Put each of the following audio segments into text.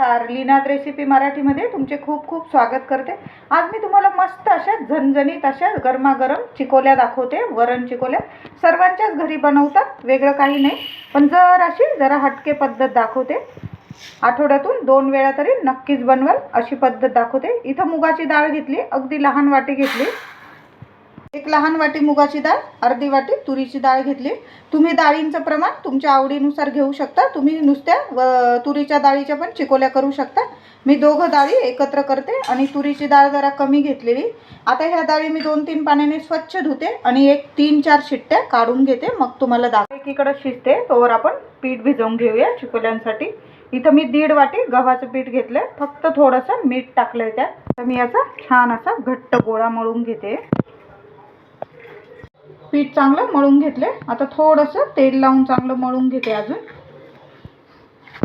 नमस्कार लीनाद रेसिपी मराठीमध्ये तुमचे खूप खूप स्वागत करते. आज मी तुम्हाला मस्त अशा झणझणीत अशा गरमागरम चिकोल्या दाखवते वरण चिकोल्या. सर्वांच्याच घरी बनवतात वेगळं काही नाही. पण जर अशी जरा हटके पद्धत दाखवते. आठवड्यातून दोन वेळा तरी नक्कीच बनवाल अशी पद्धत दाखवते. इथं मुगाची डाळ घेतली अगदी लहान वाटी घेतली. एक लहान वाटी मुगाची डाळ अर्धी वाटी तुरीची डाळ घेतली. तुम्ही डाळींचं प्रमाण तुमच्या आवडीनुसार घेऊ शकता. तुम्ही नुसत्या व तुरीच्या डाळीच्या पण चिकोल्या करू शकता. मी दोघं डाळी एकत्र करते आणि तुरीची डाळ जरा कमी घेतलेली. आता ह्या डाळी मी दोन तीन पाण्याने स्वच्छ धुते आणि एक तीन चार शिट्ट्या काढून घेते. मग तुम्हाला दाख एकीकडं शिजते. तोवर आपण पीठ भिजवून घेऊया चिकोल्यांसाठी. इथं मी दीड वाटी गव्हाचं पीठ घेतलं फक्त थोडंसं मीठ टाकलं आहे त्यात. तर मी याचा छान असा घट्ट गोळा मळून घेते. पीठ चांगलं मळून घेतले. आता थोडंसं तेल लावून चांगलं मळून घेते अजून.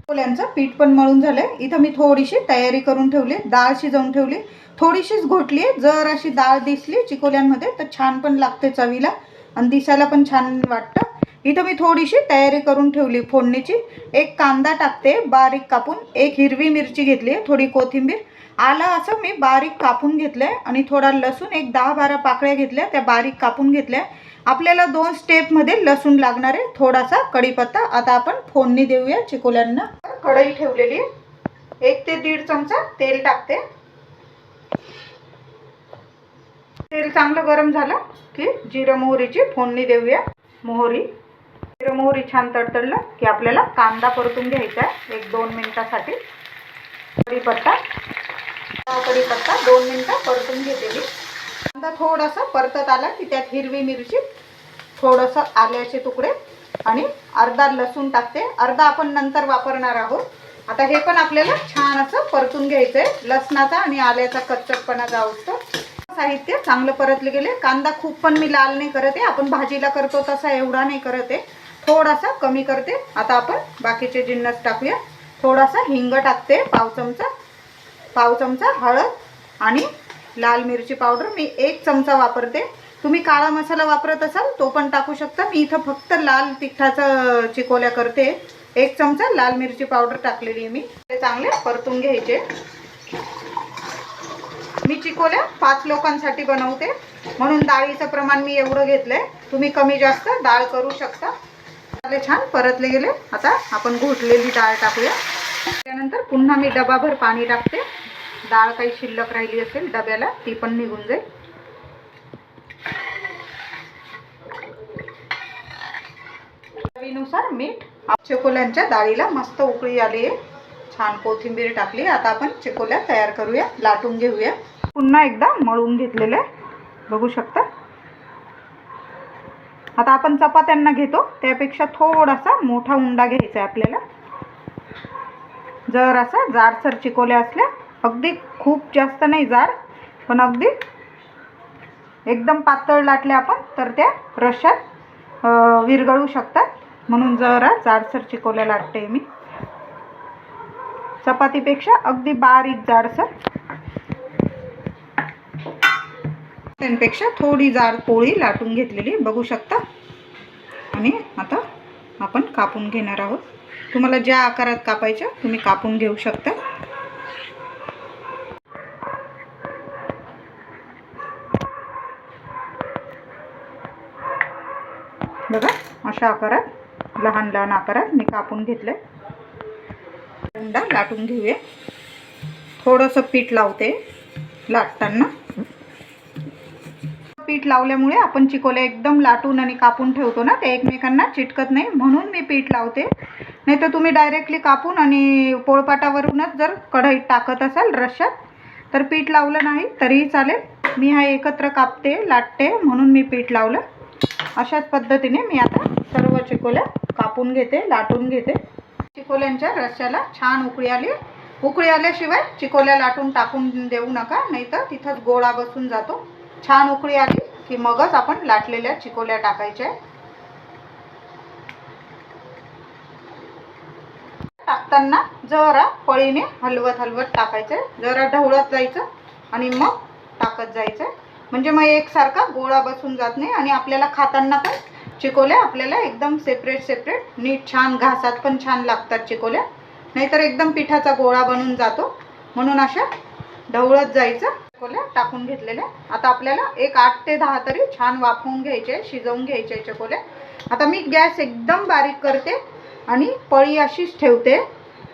पोल्यांचं पीठ पण मळून झालंय. इथं मी थोडीशी तयारी करून ठेवली डाळ शिजवून ठेवली. थोडीशीच घोटली आहे. जर अशी डाळ दिसली चिकोल्यांमध्ये तर छान पण लागते चवीला आणि दिसायला पण छान वाटतं. इथं मी थोडीशी तयारी करून ठेवली फोडणीची. एक कांदा टाकते बारीक कापून. एक हिरवी मिरची घेतली आहे थोडी कोथिंबीर. आलं असं मी बारीक कापून घेतलं आहे आणि थोडा लसूण एक दहा बारा पाकळ्या घेतल्या त्या बारीक कापून घेतल्या. आपल्याला दोन स्टेपमध्ये लसूण लागणार आहे थोडासा कढीपत्ता. आता आपण फोडणी देऊया चिकोल्यांना. कढई ठेवलेली आहे. एक ते दीड चमचा तेल टाकते. तेल चांगलं गरम झालं की जिरं मोहरीची फोडणी देऊया. मोहरी. जिरं मोहरी छान तडतडलं की आपल्याला कांदा परतून घ्यायचा आहे. एक दोन मिनिटासाठी. कढीपत्ता. कढीपत्ता दोन मिनटं परतून घेते मी कांदा थोडासा परतत आला की त्यात हिरवी मिरची थोडंसं आल्याचे तुकडे आणि अर्धा लसूण टाकते. अर्धा आपण नंतर वापरणार आहोत. आता हे पण आपल्याला छान असं परतून घ्यायचं आहे लसणाचा आणि आल्याचा कच्चटपणा जाऊस्तो साहित्य चांगलं परतले गेले. कांदा खूप पण मी लाल नाही करत आहे. आपण भाजीला करतो तसा एवढा नाही करत आहे. थोडासा कमी करते. आता आपण बाकीचे जिन्नस टाकूया. थोडासा हिंग टाकते. पाव चमचा पाव चमचा हळद आणि लाल मिरची पावडर मी एक चमचा वापरते. तुम्ही काळा मसाला वापरत असाल तो पण टाकू शकता. मी इथं फक्त लाल तिखटाचं चिकोल्या करते. एक चमचा लाल मिरची पावडर टाकलेली आहे मी. ते चांगले परतून घ्यायचे. मी चिकोल्या पाच लोकांसाठी बनवते. म्हणून डाळीचं प्रमाण मी एवढं घेतलंय. तुम्ही कमी जास्त डाळ करू शकता. चांगले छान परतले गेले. आता आपण घोटलेली डाळ टाकूया. त्यानंतर पुन्हा मी डबाभर पाणी टाकते. डाळ काही शिल्लक राहिली असेल डब्याला ती पण निघून जाईल. चवीनुसार मीठ चकोल्यांच्या डाळीला मस्त उकळी आली आहे. छान कोथिंबीर टाकली. आता आपण चिकोल्या तयार करूया लाटून घेऊया. पुन्हा एकदा मळून घेतलेले बघू शकता. आता आपण चपात्यांना घेतो. त्यापेक्षा थोडासा मोठा उंडा घ्यायचा आहे आपल्याला. जर असा जाडसर चिकोल्या असल्या अगदी खूप जास्त नाही जाड पण अगदी एकदम पातळ लाटल्या आपण तर त्या रश्यात विरघळू शकतात. म्हणून जरा जाडसर चिकोल्या लाटते मी. चपातीपेक्षा अगदी बारीक जाडसर. त्यांपेक्षा थोडी जाड पोळी लाटून घेतलेली बघू शकता. आणि आता आपण कापून घेणार आहोत. तुम्हाला ज्या आकारात कापायच्या तुम्ही कापून घेऊ शकता. बघा अशा आकारात लहान लहान आकारात मी कापून घेतलं अंडा लाटून घेऊया. थोडंसं पीठ लावते लाटताना. पीठ लावल्यामुळे आपण चिकोले एकदम लाटून आणि कापून ठेवतो ना ते एकमेकांना चिटकत नाही म्हणून मी पीठ लावते. नाही तर तुम्ही डायरेक्टली कापून आणि पोळपाटावरूनच जर कढईत टाकत असाल रश्यात तर पीठ लावलं नाही तरीही चालेल. मी हा एकत्र कापते लाटते म्हणून मी पीठ लावलं. अशाच पद्धतीने मी आता सर्व चिकोल्या कापून घेते लाटून घेते. चिकोल्यांच्या रश्याला छान उकळी आली. उकळी आल्याशिवाय चिकोल्या लाटून टाकून देऊ नका नाही तर तिथंच गोळा बसून जातो. छान उकळी आली की मगच आपण लाटलेल्या चिकोल्या टाकायच्या टाकताना जरा पळीने हलवत हलवत टाकायचं जरा ढवळत जायचं आणि मग टाकत जायचं म्हणजे मग एकसारखा गोळा बसून जात नाही आणि आपल्याला खाताना पण चिकोल्या आपल्याला एकदम सेपरेट सेपरेट नीट छान घासात पण छान लागतात चिकोल्या. नाहीतर एकदम पिठाचा गोळा बनून जातो. म्हणून अशा ढवळत जायचं. चकोल्या टाकून घेतलेल्या. आता आपल्याला एक आठ ते दहा तरी छान वाफवून घ्यायचे शिजवून घ्यायचे चकोल्या. आता मी गॅस एकदम बारीक करते आणि पळी अशीच ठेवते.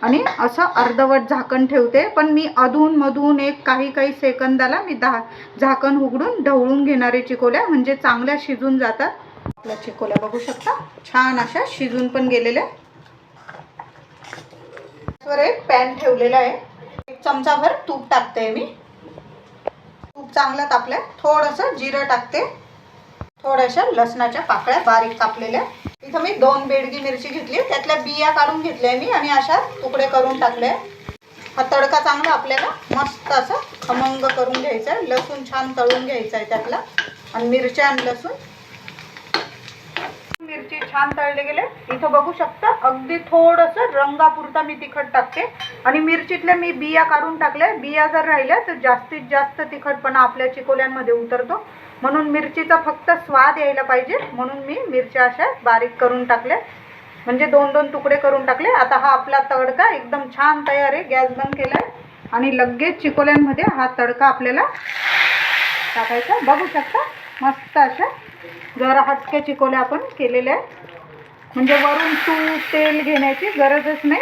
आणि असं अर्धवट झाकण ठेवते पण मी अधूनमधून एक काही काही सेकंदाला मी दहा झाकण उघडून ढवळून घेणारे चिकोल्या म्हणजे चांगल्या शिजून जातात. आपल्या चिकोल्या बघू शकता छान अशा शिजून पण गेलेल्या एक पॅन ठेवलेला आहे. एक चमचाभर तूप टाकते मी. तूप चांगलं तापलं थोडंसं जिरं टाकते. थोड्याशा लसणाच्या पाकळ्या बारीक कापलेल्या. इथं मी दोन बेडगी मिरची घेतली त्यातल्या बिया काढून घेतल्या मी आणि अशा तुकडे करून टाकले हा तडका चांगला आपल्याला मस्त असा खमंग करून घ्यायचा आहे. लसूण छान तळून घ्यायचा आहे त्यातला. आणि मिरच्या आणि लसूण. मिरची छान तळले गेले. इथं बघू शकता अगदी थोडंसं रंगापुरता मी तिखट टाकते. आणि मिरचीतल्या मी बिया काढून टाकल्या बिया जर राहिल्या तर जास्तीत जास्त तिखटपणा आपल्या चिकोल्यांमध्ये उतरतो. म्हणून मिरचीचा फक्त स्वाद यायला पाहिजे. म्हणून मी मिरच्या अशा बारीक करून टाकल्या. म्हणजे दोन दोन तुकडे करून टाकले. आता हा आपला तडका एकदम छान तयार आहे. गॅस बंद केलाय. आणि लगेच चिकोल्यांमध्ये हा तडका आपल्याला टाकायचा. बघू शकता. मस्त अशा जरा हटके चिकोल्या आपण केलेल्या आहेत. म्हणजे वरून तूप तेल घेण्याची गरजच नाही.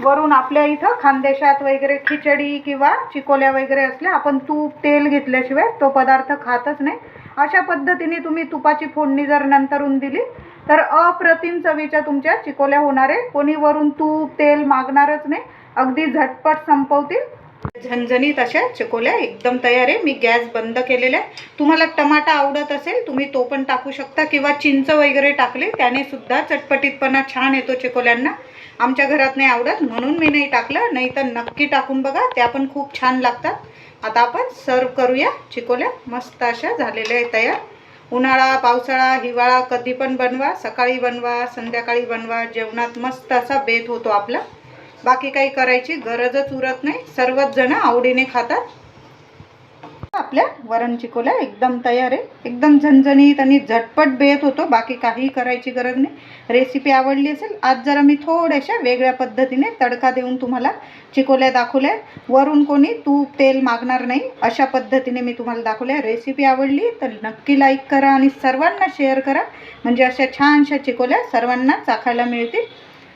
वरून आपल्या इथं खानदेशात वगैरे खिचडी किंवा चिकोल्या वगैरे असल्या आपण तूप तेल घेतल्याशिवाय तो पदार्थ खातच नाही. अशा पद्धतीने तुम्ही तुपाची फोडणी जर नंतरून दिली तर अप्रतिम चवीच्या तुमच्या चिकोल्या होणार आहे. कोणी वरून तूप तेल मागणारच नाही. अगदी झटपट संपवतील. झणझणीत अशा चकोल्या एकदम तयार आहे. मी गॅस बंद केलेला आहे. तुम्हाला टमाटा आवडत असेल तुम्ही तो पण टाकू शकता किंवा चिंच वगैरे टाकले त्याने सुद्धा चटपटीतपणा छान येतो चकोल्यांना. आमच्या घरात नाही आवडत म्हणून मी नाही टाकलं. नाही तर नक्की टाकून बघा त्या पण खूप छान लागतात. आता आपण सर्व करूया चिकोल्या. मस्त अशा झालेल्या आहे तयार. उन्हाळा पावसाळा हिवाळा कधी पण बनवा. सकाळी बनवा संध्याकाळी बनवा. जेवणात मस्त असा बेत होतो आपला. बाकी काही करायची गरजच उरत नाही. सर्वच जण आवडीने खातात. आपल्या वरण चिकोल्या एकदम तयार आहे. एकदम झणझणीत आणि झटपट बेत होतो. बाकी काही करायची गरज नाही. रेसिपी आवडली असेल आज जरा मी थोड्याशा वेगळ्या पद्धतीने तडका देऊन तुम्हाला चिकोल्या दाखवल्या. वरून कोणी तूप तेल मागणार नाही. अशा पद्धतीने मी तुम्हाला दाखवल्या. रेसिपी आवडली तर नक्की लाईक करा आणि सर्वांना शेअर करा. म्हणजे अशा छानशा चिकोल्या सर्वांना चाखायला मिळतील.